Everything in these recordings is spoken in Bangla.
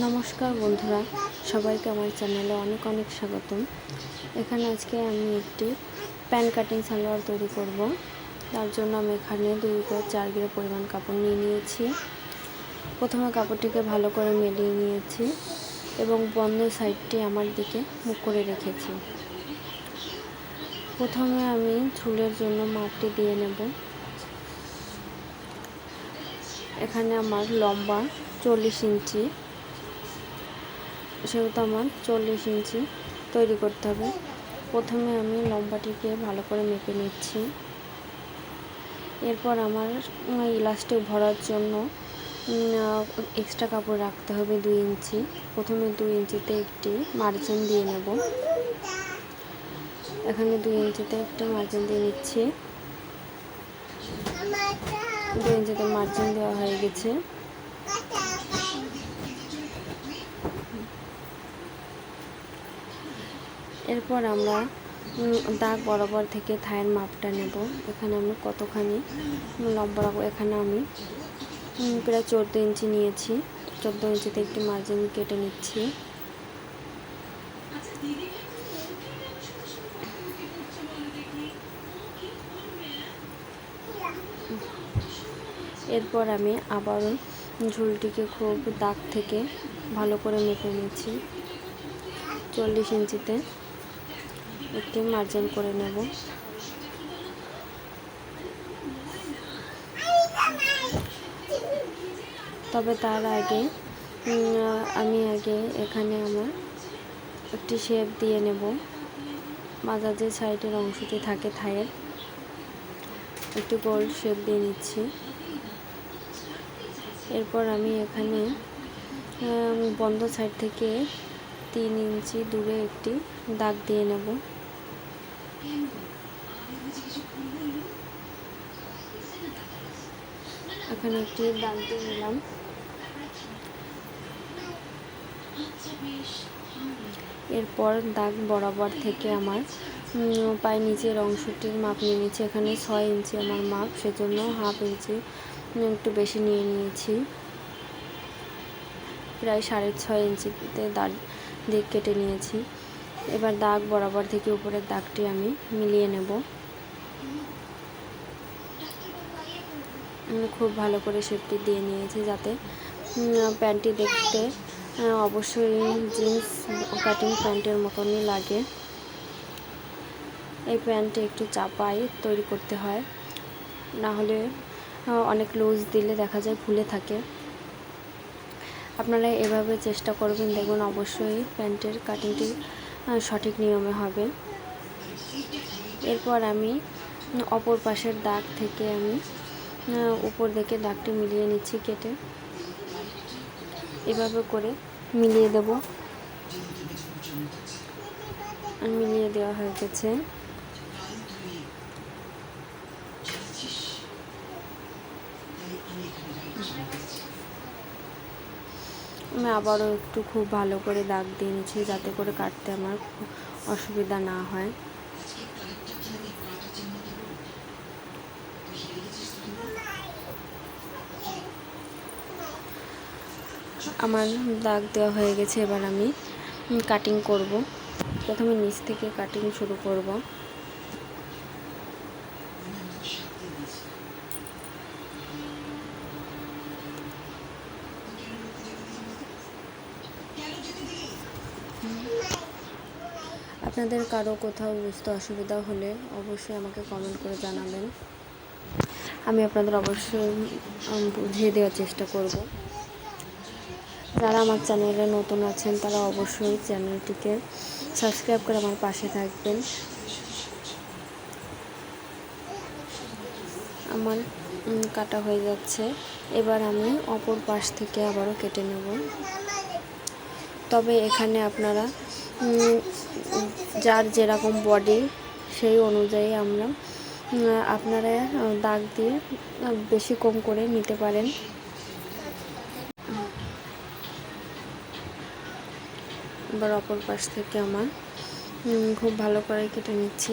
নমস্কার বন্ধুরা, সবাইকে আমার চ্যানেলে অনেক অনেক স্বাগতম। এখানে আজকে আমি একটি প্যান কাটিং সালোয়ার তৈরি করব। তার জন্য আমি এখানে দুই করে চার গিরে পরিমাণ কাপড় নিয়ে নিয়েছি। প্রথমে কাপড়টিকে ভালো করে মেলিয়ে নিয়েছি এবং বন্ধ সাইডটি আমার দিকে মুখ করে রেখেছি। প্রথমে আমি ঝুলের জন্য মাপটি দিয়ে নেব। এখানে আমার লম্বা চল্লিশ ইঞ্চি সেহেতু আমার চল্লিশ ইঞ্চি তৈরি করতে হবে। প্রথমে আমি লম্বাটিকে ভালো করে মেপে নিচ্ছি। এরপর আমার ইলাস্টিক ভরার জন্য এক্সট্রা কাপড় রাখতে হবে দুই ইঞ্চি। প্রথমে দুই ইঞ্চিতে একটি মার্জিন দিয়ে নেব। এখানে দুই ইঞ্চিতে একটা মার্জিন দিয়ে নিচ্ছি। দুই ইঞ্চিতে মার্জিন দেওয়া হয়ে গেছে। এরপর আমরা দাগ বরাবর থেকে থায়ের মাপটা নেব। এখানে আমি কতখানি লম্বা রাখব? এখানে আমি প্রায় চোদ্দ ইঞ্চি নিয়েছি। চোদ্দ ইঞ্চিতে একটি মার্জিন কেটে নিচ্ছি। এরপর আমি আবারও ঝুলটিকে খুব দাগ থেকে ভালো করে মেপে নিচ্ছি। চল্লিশ ইঞ্চিতে। একটি মার্জিন করে নেব। তবে তার আগে আমি আগে এখানে আমার একটি শেপ দিয়ে নেব। মাজার যে সাইডের অংশটি থাকে থায়ের। একটু গোল শেপ দিয়ে নিচ্ছি। এরপর আমি এখানে বন্ধ সাইড থেকে তিন ইঞ্চি দূরে একটি দাগ দিয়ে নেব। এখানে একটি দিয়ে নিলাম। এরপর দাগ বরাবর থেকে আমার পায়ের নিচের অংশটির মাপ নিয়ে নিয়েছি। এখানে ছয় ইঞ্চি আমার মাপ, সেজন্য হাফ ইঞ্চি একটু বেশি নিয়ে নিয়েছি। প্রায় সাড়ে ছয় ইঞ্চিতে দাগ দিক কেটে নিয়েছি। এবার দাগ বরাবর থেকে উপরের দাগটি আমি মিলিয়ে নেব। খুব ভালো করে শেপটি দিয়ে নিয়েছি যাতে প্যান্টটি দেখতে অবশ্যই জিন্স কাটিং প্যান্টের মতনই লাগে। এই প্যান্টটি একটু চাপাই তৈরি করতে হয়। না হলে অনেক লুজ দিলে দেখা যায় ফুলে থাকে। আপনারা এভাবে চেষ্টা করবেন। দেখুন, অবশ্যই প্যান্টের কাটিংটি সঠিক নিয়মে হবে। এরপর আমি অপর পাশের দাগ থেকে আমি উপর দিকে দাগটি মিলিয়ে নিচ্ছি কেটে। এভাবে করে মিলিয়ে দেব। মিলিয়ে দেওয়া হয়ে গেছে। আমি আবারও একটু খুব ভালো করে দাগ দিয়ে নিচ্ছি যাতে করে কাটতে আমার অসুবিধা না হয়। আমার দাগ দেওয়া হয়ে গেছে, এবার আমি কাটিং করব। প্রথমে নিচ থেকে কাটিং শুরু করব। আপনাদের কারও কোথাও বুঝতে অসুবিধা হলে অবশ্যই আমাকে কমেন্ট করে জানাবেন। আমি আপনাদের অবশ্যই বুঝিয়ে দেওয়ার চেষ্টা করব। যারা আমার চ্যানেলে নতুন আছেন, তারা অবশ্যই চ্যানেলটিকে সাবস্ক্রাইব করে আমার পাশে থাকবেন। আমার কাটা হয়ে যাচ্ছে। এবার আমি অপর পাশ থেকে আবারও কেটে নেব। তবে এখানে আপনারা যার যেরকম বডি সেই অনুযায়ী আমরা আপনারা দাগ দিয়ে বেশি কম করে নিতে পারেন। এবার অপর পাশ থেকে আমার খুব ভালো করে কেটে নিচ্ছি।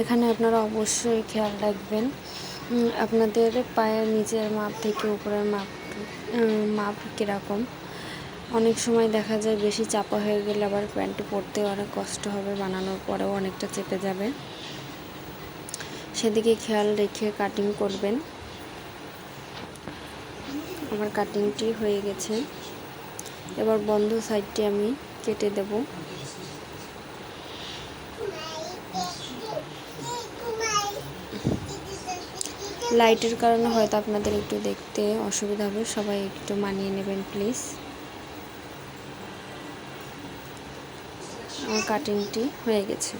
এখানে আপনারা অবশ্যই খেয়াল রাখবেন আপনাদের পায়ের নিচের মাপ থেকে উপরের মাপ মাপ কীরকম। অনেক সময় দেখা যায় বেশি চাপা হয়ে গেলে আবার প্যান্টটি পরতেও অনেক কষ্ট হবে, বানানোর পরেও অনেকটা চেপে যাবে। সেদিকে খেয়াল রেখে কাটিং করবেন। আমার কাটিংটি হয়ে গেছে। এবার বন্ধ সাইডটি আমি কেটে দেব। লাইটের কারণে হয়তো আপনাদের একটু দেখতে অসুবিধা হবে, সবাই একটু মানিয়ে নেবেন, প্লিজ। আমার কাটিংটি হয়ে গেছে।